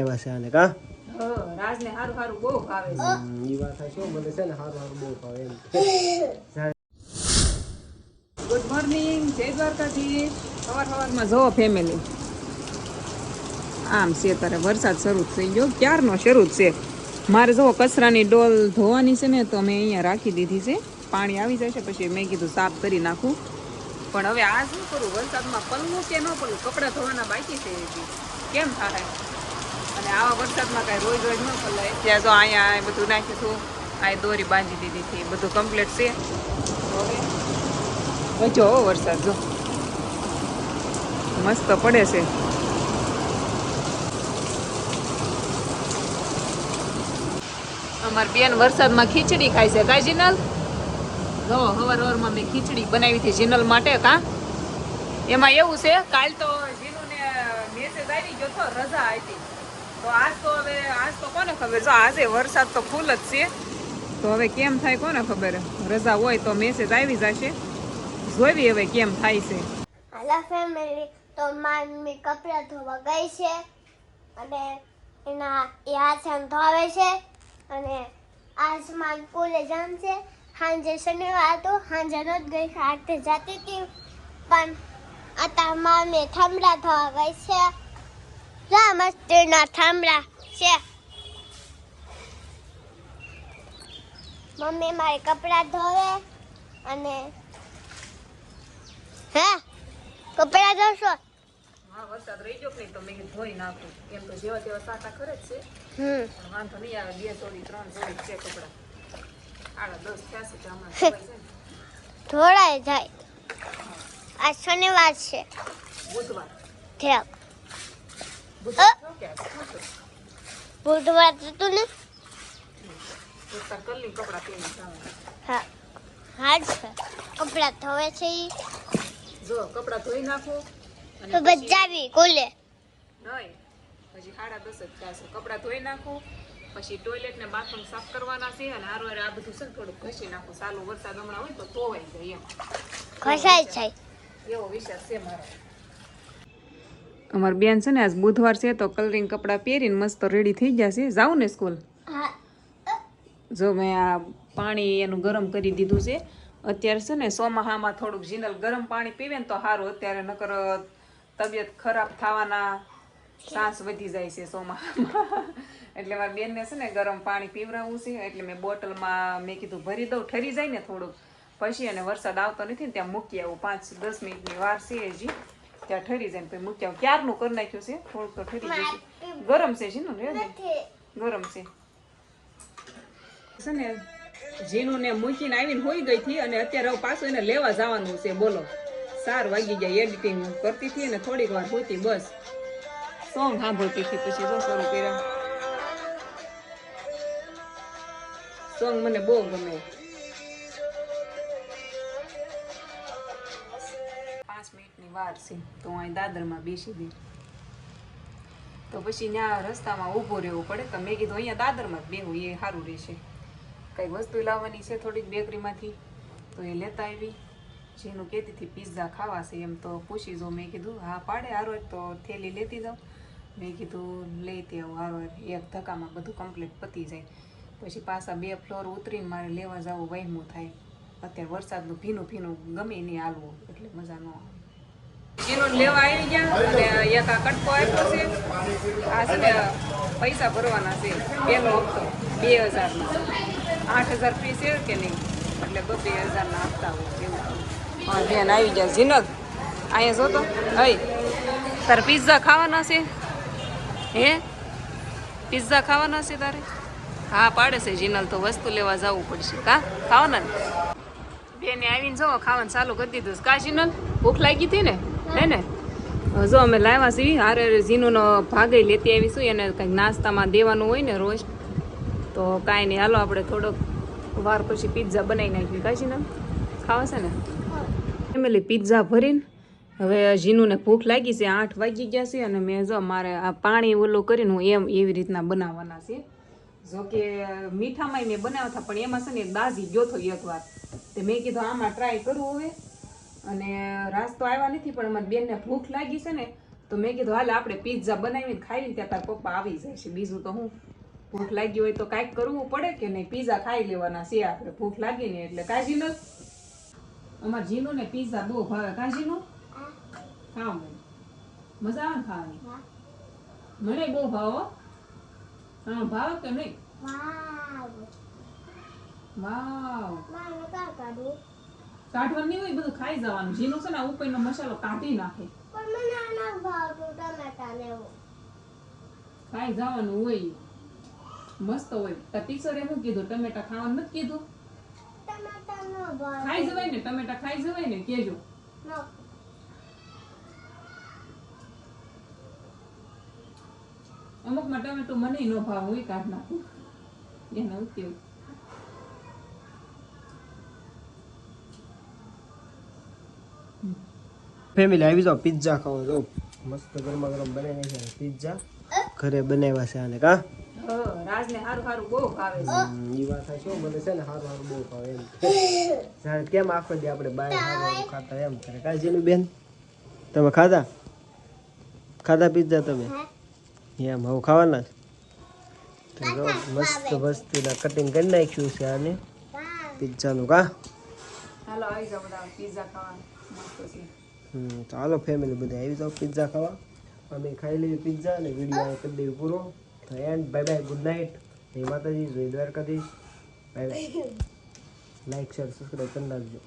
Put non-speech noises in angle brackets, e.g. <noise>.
એવા છે આને કા? રાજને હારું હારું બહુ ભાવે છે. ઈ વાત છે મને છે ને હારું હારું બહુ ભાવે એમ. ગુડ મોર્નિંગ જય દ્વારકાથી સવાર સવારમાં જોવો ફેમિલી આમ છે તારે વરસાદ શરૂ થઈ ગયો. ક્યારનો શરૂ છે? મારે જો કચરાની ડોલ ધોવાની છે ને તો મેં અહીંયા રાખી દીધી છે. પાણી આવી જશે પછી મેં કીધું સાફ કરી નાખું. પણ હવે આ શું કરું? વરસાદમાં પલવું કે ન પલવું? કપડાં ધોવાના બાકી છે કેમ થાય? અને આવા વરસાદમાં કાંઈ રોજ રોજ ન પલાય ત્યાં જો અહીંયા બધું નાખ્યું હતું આ દોરી બાંધી દીધી હતી બધું કમ્પ્લીટ છે. હવે? હો વરસાદ જો. મસ્ત પડે છે. અમારી બેન વરસાદમાં ખીચડી ખાય છે કા જીનલ? જો હવાર હવારમાં મેં ખીચડી બનાવી હતી જીનલ માટે કા? એમાં એવું છે કાલ તો જીનુને મેસેજ આવી ગયો તો રજા હતી તો આજ તો હવે, આજ તો કોને ખબર? જો આજે વરસાદ તો ફૂલ જ છે. તો હવે કેમ થાય કોને ખબર? રજા હોય તો મેસેજ આવી જશે. જોવી હવે કેમ થાય છે. હાલો ફેમિલી તો મારી કપડાં ધોવા ગઈ છે અને એના એ હાથે ધોવે છે અને મારી સ્કૂલે જામ છે. સાંજે શનિવાર હતો, સાંજે નથી ગઈ હાથે જતી હતી. પણ અત્યારે મામી થાંભલા ધોવા ગઈ છે. જા મસ્તીના થાંભલા છે. મમ્મી મારે કપડાં ધોવે અને હે કપડાં ધોશો. હા વરસાદ રહી ગયો તો મેં ધોઈ નાખું. એમ તો જેવા તેવા સાટા જ છે. હમ. વાંધો નહીં આવે બે જોડી ત્રણ જોડી છે કપડાં. આડા દસ થયા છે હમણાં ધોવાઈ જાય આ શનિવાર છે. બુધવાર. ઠેક બુધવાર હતું ને? એક તાર કલની કપડાં પહેરીને જવાનું. હા. હા છે. કપડાં ધોવે છે જો કપડાં ધોઈ નાખો તો બજાવી કોલે નહીં પછી સાડા દસ જ થશે કપડાં ધોઈ નાખું પછી ટોયલેટ ને બાથરૂમ સાફ કરવાના છે અને હારો આ બધું છે ને થોડુંક ઘસી નાખું. સારું વરસાદ હમણાં હોય તો ધોવાઈ જાય એમ. ઘસાય જાય. એવો વિચાર છે મારો. અમાર બેન છે ને આજ બુધવાર છે તો કલરિંગ કપડાં પહેરીને મસ્ત રેડી થઈ ગયા છે. જાઉં ને સ્કૂલ જો મેં આ પાણી એનું ગરમ કરી દીધું છે. અત્યારે છે ને ચોમાહામાં થોડુંક જીનલ ગરમ પાણી પીવે ને તો સારું અત્યારે નકર તબિયત ખરાબ થવાના સાસ વધી જાય છે ચોમાહામાં. <laughs> એટલે મારી બેનને છે ને ગરમ પાણી પીવરાવવું છે. એટલે મેં બોટલમાં મેં કીધું ભરી દઉં ઠરી જાય ને થોડુંક. પછી અને વરસાદ આવતો નથી ને ત્યાં મૂકી આવું. પાંચ દસ મિનિટની વાર છે હજી. ત્યાં ઠરી જાય ને પછી મૂક્યા ક્યારનું કરી નાખ્યું છે? થોડુંક તો ઠરી જશે. ગરમ છે જીનું રે ને ગરમ છે. છે ને જીનું ને મૂકીને આવીને હોઈ ગઈ હતી અને અત્યારે હવે પાછું એને લેવા જવાનું છે બોલો. સાર વાગી ગયા એડિટિંગ કરતી હતી અને થોડીક વાર હોતી બસ. સોંગ સાંભળતી હતી પછી જો શરૂ કર્યા. સોંગ મને બહુ ગમે. વાર છે, તો અહીં દાદરમાં બેસી દે તો પછી ત્યાં રસ્તામાં ઊભો રહેવું પડે, તો મેં કીધું અહીંયા દાદરમાં જ બેહું, એ સારું રહેશે. કંઈ વસ્તુ લાવવાની છે થોડીક બેકરીમાંથી? તો એ લેતા આવી. જેનું કહેતી હતી, પિઝા ખાવા છે. એમ તો પૂછી જો, મેં કીધું, હા, પાડે હારો તો થેલી લેતી જાઉં. મેં કીધું લેતી આવું, હારો એક ધક્કામાં બધું કમ્પ્લીટ પતી જાય. પછી પાછા બે ફ્લોર ઉતરીને મારે લેવા જવું, વહેમું થાય. અત્યારે વરસાદનું ભીનું ભીનું ગમે નહીં હાલવું, એટલે મજા ન આવે. જીરો લેવા આવી ગયા અને એક આ કટકો આપ્યો છે. આ છે ને પૈસા ભરવાના છે પહેલો હપ્તો, બે હજારનો. આઠ હજાર ફી છે કે નહીં? એટલે બે હજારના હપ્તા હોય બેન આવી ગયા. જીનલ અહીંયા જો તો. હઈ, તારે પિઝા ખાવાના છે? હે? પિઝા ખાવાના છે તારે? હા, પાડે છે જીનલ તો વસ્તુ લેવા જવું પડશે. કા? ખાવાના બેને આવીને જો ખાવાનું ચાલુ કરી દીધું. કા જીનલ ભૂખ લાગી હતી ને? હે ને? જો અમે લાવ્યા છીએ, હારે ઝીનુનો ભાગે લેતી આવીશું, એને કંઈક નાસ્તામાં દેવાનું હોય ને રોજ. તો કાંઈ નહીં, હાલો આપણે થોડોક વાર પછી પિઝા બનાવી નાખીએ જીનલ ખાવા છે ને? ફેમિલી પિઝા ભરીને. હવે ઝીનુને ભૂખ લાગી છે, આઠ વાગી ગયા છે, અને મેં જો મારે આ પાણી ઓલું કરીને હું એમ એવી રીતના બનાવવાના છે. જો કે મીઠામાં મેં બનાવ્યા હતા, પણ એમાં છે ને દાઝી ગયો હતો એકવાર તે મેં કીધું આમાં ટ્રાય કરું હવે. અને રાસ તો આવ્યા નથી પણ અમારી બેનને ભૂખ લાગી છે ને તો મેં કીધું હાલ આપણે પિઝા બનાવીને ખાઈને ત્યાં તાર પપ્પા આવી જાય છે. બીજું તો હું ભૂખ લાગી હોય તો કાંઈક કરવું પડે કે નહીં? પિઝા ખાઈ લેવાના છે આપણે ભૂખ લાગી ને એટલે. કાજી ન અમાર જીનું ને પિઝા બહુ ભાવે. કાજીનું? ખાવ મજા આવે ને ખાવાની. મને બહુ ભાવો હા. ભાવ કે નહીં? વાવ. વાવ. કાઢવાનું નહીં હોય બધું ખાઈ જવાનું. જીનું છે ને ઉપરનો મસાલો કાઢી નાખે. પણ મને ટમેટા ખાઈ જવાનું હોય. મસ્ત હોય. ટીચરે શું કીધું? ટમેટા ખાવાનું નથી કીધું? ટમેટા ન ભાવ. ખાઈ જવાય ને ટમેટા ખાઈ જવાય ને કેજો. અમુક અમુકમાં ટમેટું મને નો ભાવ હોય કાઢ નાખું. એને ઉકેલ ફેમિલી આવી જાઓ પિઝા ખાવા જો મસ્ત ગરમા ગરમ બનાવી છે પિઝા ઘરે બનાવ્યા છે આને કા? રાજને હારું હારું બહુ ભાવે છે. એ વાત છે મને છે ને બહુ ભાવે એમ. જાણે કેમ આખો દી આપણે બહાર ખાતા એમ કરે. કાજીનું બેન? તમે ખાધા? ખાધા પિઝા તમે? એમ હવે ખાવાના જ? તો જો મસ્ત વસ્તુના કટિંગ કરી નાખ્યું છે આને. પિઝાનું કા? હાલો આવી જાઓ બધા પિઝા ખાવા હાલો ફેમિલી બધા આવી જાઓ પિઝા ખાવા. અમે ખાઈ લઈએ પિઝા અને વીડિયો કરી દઈએ પૂરો. તો and bye bye good night જય માતાજી જય Dwarkadhish. Bye bye like share subscribe કરી નાખજો.